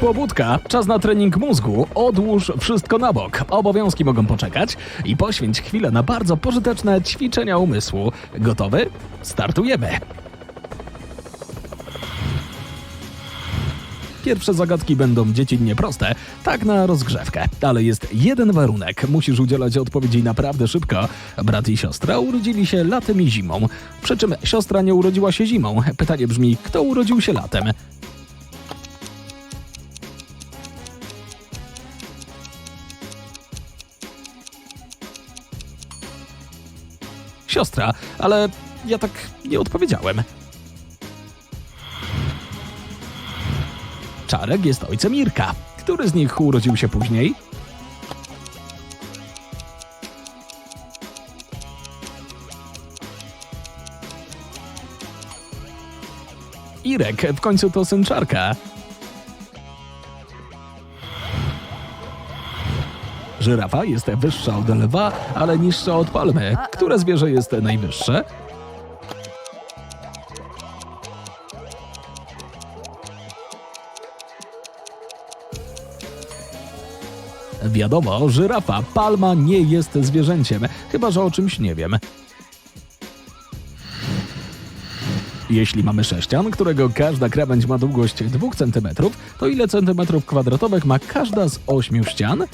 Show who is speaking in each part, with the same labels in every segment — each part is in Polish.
Speaker 1: Pobudka, czas na trening mózgu. Odłóż wszystko na bok. Obowiązki mogą poczekać i poświęć chwilę na bardzo pożyteczne ćwiczenia umysłu. Gotowy? Startujemy. Pierwsze zagadki będą dziecinnie proste, tak na rozgrzewkę. Ale jest jeden warunek. Musisz udzielać odpowiedzi naprawdę szybko. Brat i siostra urodzili się latem i zimą. Przy czym siostra nie urodziła się zimą. Pytanie brzmi, kto urodził się latem? Siostra, ale ja tak nie odpowiedziałem. Czarek jest ojcem Irka. Który z nich urodził się później? Irek, w końcu to syn Czarka. Żyrafa jest wyższa od lwa, ale niższa od palmy. Które zwierzę jest najwyższe? Wiadomo, żyrafa, palma nie jest zwierzęciem, chyba że o czymś nie wiem. Jeśli mamy sześcian, którego każda krawędź ma długość 2 cm, to ile centymetrów kwadratowych ma każda z ośmiu ścian?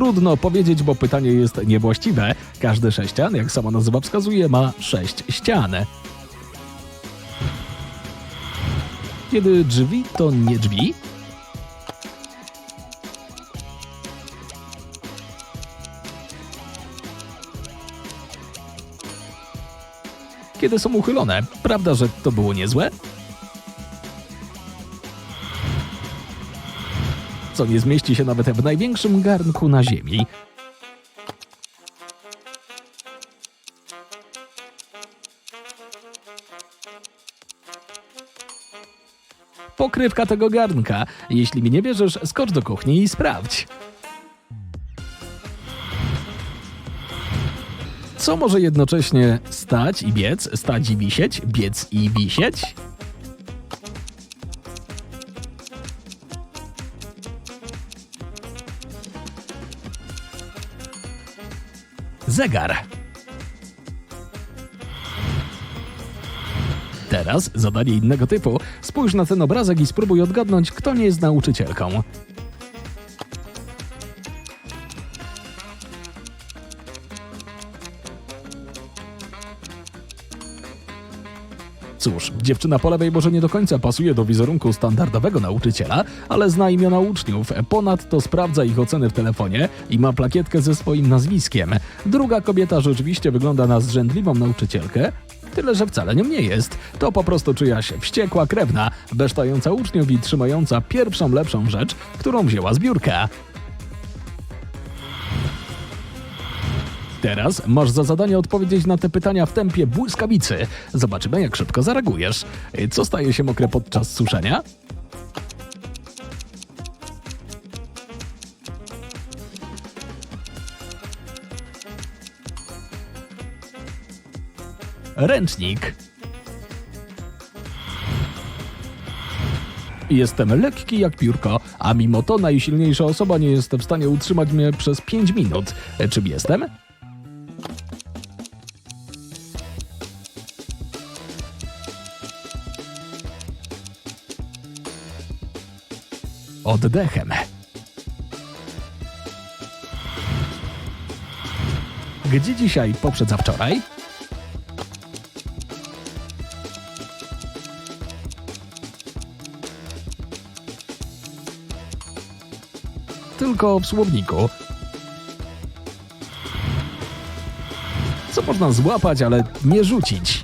Speaker 1: Trudno powiedzieć, bo pytanie jest niewłaściwe. Każdy sześcian, jak sama nazwa wskazuje, ma sześć ścian. Kiedy drzwi to nie drzwi? Kiedy są uchylone, prawda, że to było niezłe? Co nie zmieści się nawet w największym garnku na ziemi. Pokrywka tego garnka. Jeśli mi nie wierzysz, skocz do kuchni i sprawdź. Co może jednocześnie stać i biec, stać i wisieć, biec i wisieć? Zegar. Teraz zadanie innego typu. Spójrz na ten obrazek i spróbuj odgadnąć, kto nie jest nauczycielką. Cóż, dziewczyna po lewej może nie do końca pasuje do wizerunku standardowego nauczyciela, ale zna imiona uczniów. Ponadto sprawdza ich oceny w telefonie i ma plakietkę ze swoim nazwiskiem. Druga kobieta rzeczywiście wygląda na zrzędliwą nauczycielkę, Tyle, że wcale nią nie jest. To po prostu czyjaś wściekła krewna, besztająca uczniów i trzymająca pierwszą lepszą rzecz, którą wzięła z biurka. Teraz masz za zadanie odpowiedzieć na te pytania w tempie błyskawicy. Zobaczymy, jak szybko zareagujesz. Co staje się mokre podczas suszenia? Ręcznik. Jestem lekki jak piórko, a mimo to najsilniejsza osoba nie jest w stanie utrzymać mnie przez 5 minut. Czym jestem? Oddechem. Gdzie dzisiaj poprzedza wczoraj? Tylko w słowniku. Co można złapać, ale nie rzucić?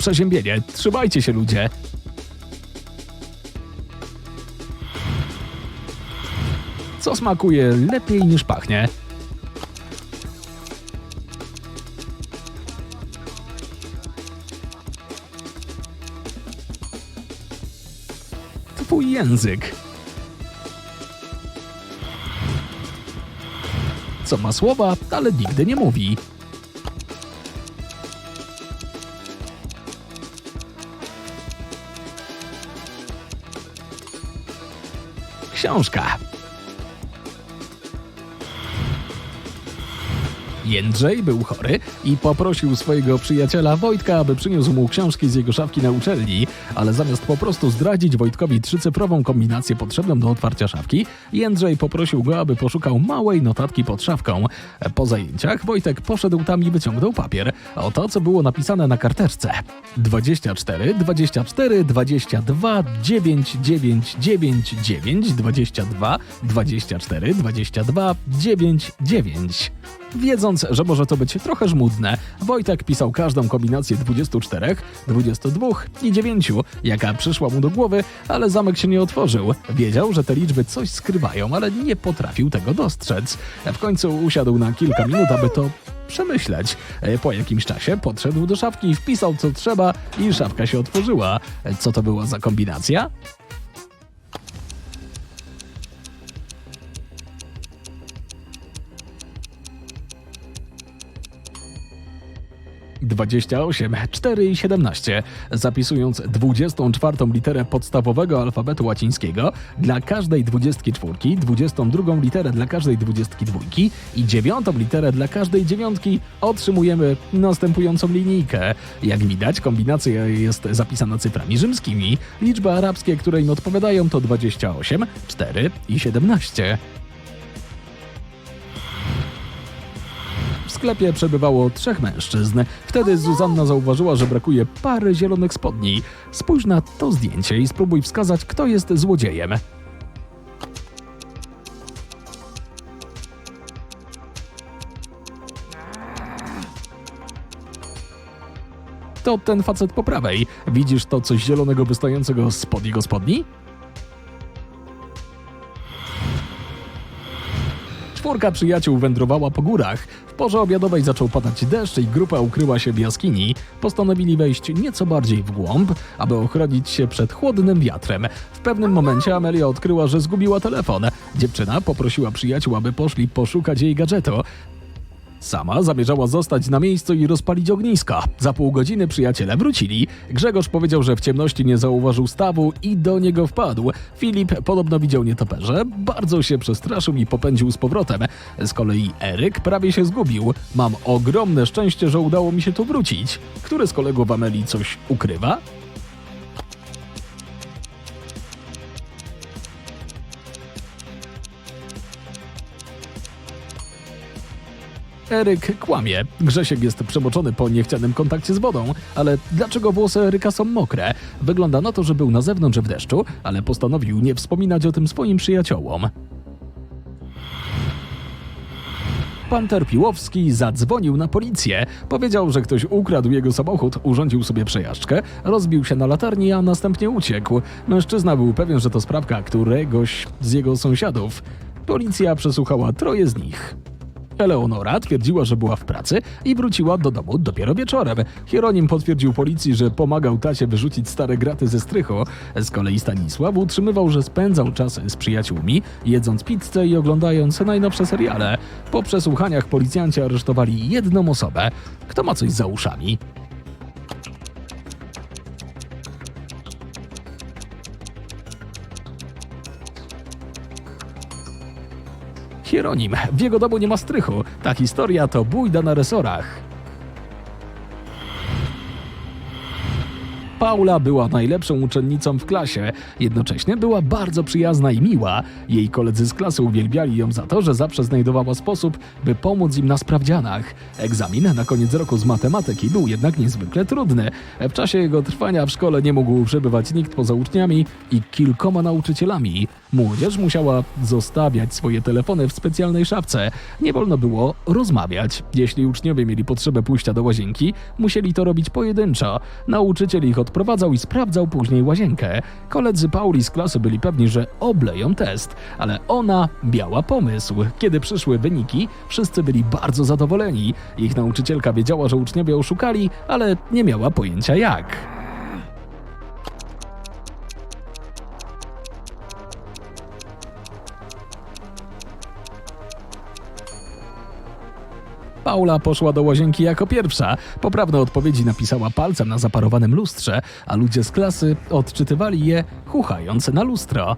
Speaker 1: Przeziębienie. Trzymajcie się, ludzie. Co smakuje lepiej niż pachnie? język. Co ma słowa, ale nigdy nie mówi. São os. Jędrzej był chory i poprosił swojego przyjaciela Wojtka, aby przyniósł mu książki z jego szafki na uczelni, ale zamiast po prostu zdradzić Wojtkowi trzycyfrową kombinację potrzebną do otwarcia szafki, Jędrzej poprosił go, aby poszukał małej notatki pod szafką. Po zajęciach Wojtek poszedł tam i wyciągnął papier. Oto, co było napisane na karteczce. 24, 24, 22, 9, 9, 9, 9, 22, 24, 22, 9, 9. Wiedząc, że może to być trochę żmudne, Wojtek pisał każdą kombinację 24, 22 i 9, jaka przyszła mu do głowy, ale zamek się nie otworzył. Wiedział, że te liczby coś skrywają, ale nie potrafił tego dostrzec. W końcu usiadł na kilka minut, aby to przemyśleć. Po jakimś czasie podszedł do szafki, wpisał co trzeba i szafka się otworzyła. Co to była za kombinacja? Dwadzieścia osiem, cztery i siedemnaście. Zapisując dwudziestą czwartą literę podstawowego alfabetu łacińskiego dla każdej dwudziestki czwórki, dwudziestą drugą literę dla każdej dwudziestki dwójki i dziewiątą literę dla każdej dziewiątki, otrzymujemy następującą linijkę. Jak widać, kombinacja jest zapisana cyframi rzymskimi. Liczby arabskie, które im odpowiadają, to 28, 4 i 17. sklepie przebywało trzech mężczyzn. Wtedy Zuzanna zauważyła, że brakuje pary zielonych spodni. Spójrz na to zdjęcie i spróbuj wskazać, kto jest złodziejem. To ten facet po prawej. Widzisz to coś zielonego wystającego spod jego spodni? Czwórka przyjaciół wędrowała po górach. W porze obiadowej zaczął padać deszcz i grupa ukryła się w jaskini. Postanowili wejść nieco bardziej w głąb, aby ochronić się przed chłodnym wiatrem. W pewnym momencie Amelia odkryła, że zgubiła telefon. Dziewczyna poprosiła przyjaciół, aby poszli poszukać jej gadżetu. Sama zamierzała zostać na miejscu i rozpalić ognisko. Za pół godziny przyjaciele wrócili. Grzegorz powiedział, że w ciemności nie zauważył stawu i do niego wpadł. Filip podobno widział nietoperze, bardzo się przestraszył i popędził z powrotem. Z kolei Eryk prawie się zgubił. Mam ogromne szczęście, że udało mi się tu wrócić. Który z kolegów Ameli coś ukrywa? Eryk kłamie. Grzesiek jest przemoczony po niechcianym kontakcie z wodą, ale dlaczego włosy Eryka są mokre? Wygląda na to, że był na zewnątrz w deszczu, ale postanowił nie wspominać o tym swoim przyjaciołom. Pan Terpiłowski zadzwonił na policję. Powiedział, że ktoś ukradł jego samochód, urządził sobie przejażdżkę, rozbił się na latarni, a następnie uciekł. Mężczyzna był pewien, że to sprawka któregoś z jego sąsiadów. Policja przesłuchała troje z nich. Eleonora twierdziła, że była w pracy i wróciła do domu dopiero wieczorem. Hieronim potwierdził policji, że pomagał tacie wyrzucić stare graty ze strychu. Z kolei Stanisław utrzymywał, że spędzał czas z przyjaciółmi, jedząc pizzę i oglądając najnowsze seriale. Po przesłuchaniach policjanci aresztowali jedną osobę. Kto ma coś za uszami? Hieronim. W jego domu nie ma strychu. Ta historia to bójda na resorach. Paula była najlepszą uczennicą w klasie. Jednocześnie była bardzo przyjazna i miła. Jej koledzy z klasy uwielbiali ją za to, że zawsze znajdowała sposób, by pomóc im na sprawdzianach. Egzamin na koniec roku z matematyki był jednak niezwykle trudny. W czasie jego trwania w szkole nie mógł przebywać nikt poza uczniami i kilkoma nauczycielami. Młodzież musiała zostawiać swoje telefony w specjalnej szafce. Nie wolno było rozmawiać. Jeśli uczniowie mieli potrzebę pójścia do łazienki, musieli to robić pojedynczo. Nauczyciel ich odprowadzał i sprawdzał później łazienkę. Koledzy Pauli z klasy byli pewni, że obleją test, ale ona miała pomysł. Kiedy przyszły wyniki, wszyscy byli bardzo zadowoleni. Ich nauczycielka wiedziała, że uczniowie oszukali, ale nie miała pojęcia jak. Paula poszła do łazienki jako pierwsza. Poprawne odpowiedzi napisała palcem na zaparowanym lustrze, a ludzie z klasy odczytywali je chuchając na lustro.